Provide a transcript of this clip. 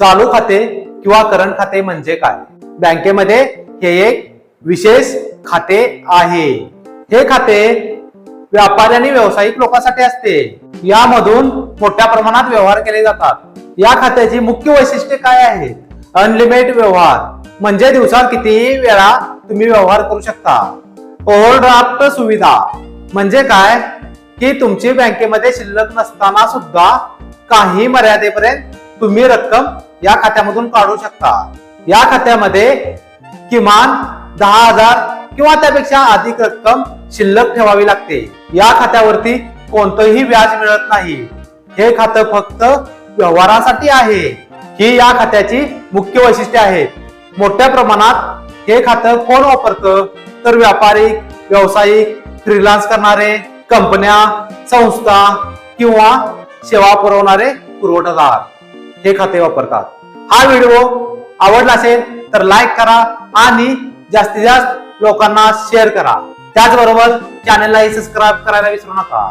चालू खाते किंवा करंट खाते म्हणजे काय? बँकेमध्ये हे एक विशेष खाते आहे. हे खाते व्यापारी आणि व्यावसायिक लोकांसाठी असते. यामधून मोठ्या प्रमाणात व्यवहार केले जातात. या खात्याची मुख्य वैशिष्ट्ये काय आहेत? अनलिमिटेड व्यवहार. म्हणजे दिवसात कितीही वेळा तुम्ही व्यवहार करू शकता? ओव्हरड्राफ्ट सुविधा. म्हणजे काय? की तुमची बँकेमध्ये शिल्लक नसताना सुद्धा काही मर्यादेपर्यंत तुम्ही रक्कम या खात्यामधून काढू शकता. या खात्यामध्ये किमान दहा हजार किंवा त्यापेक्षा अधिक रक्कम शिल्लक ठेवावी लागते. या खात्यावरती कोणतंही व्याज मिळत नाही. हे खातं फक्त व्यवहारासाठी आहे. ही या खात्याची मुख्य वैशिष्ट्ये आहेत. मोठ्या प्रमाणात हे खातं कोण वापरतं? तर व्यापारिक व्यावसायिक फ्रीलान्स करणारे कंपन्या संस्था किंवा सेवा पुरवणारे पुरवठादार. हे खाते वापरतात. हा व्हिडिओ आवडला असेल तर लाईक करा आणि जास्तीत जास्त लोकांना शेअर करा. त्याचबरोबर चॅनललाही सबस्क्राईब करायला विसरू नका.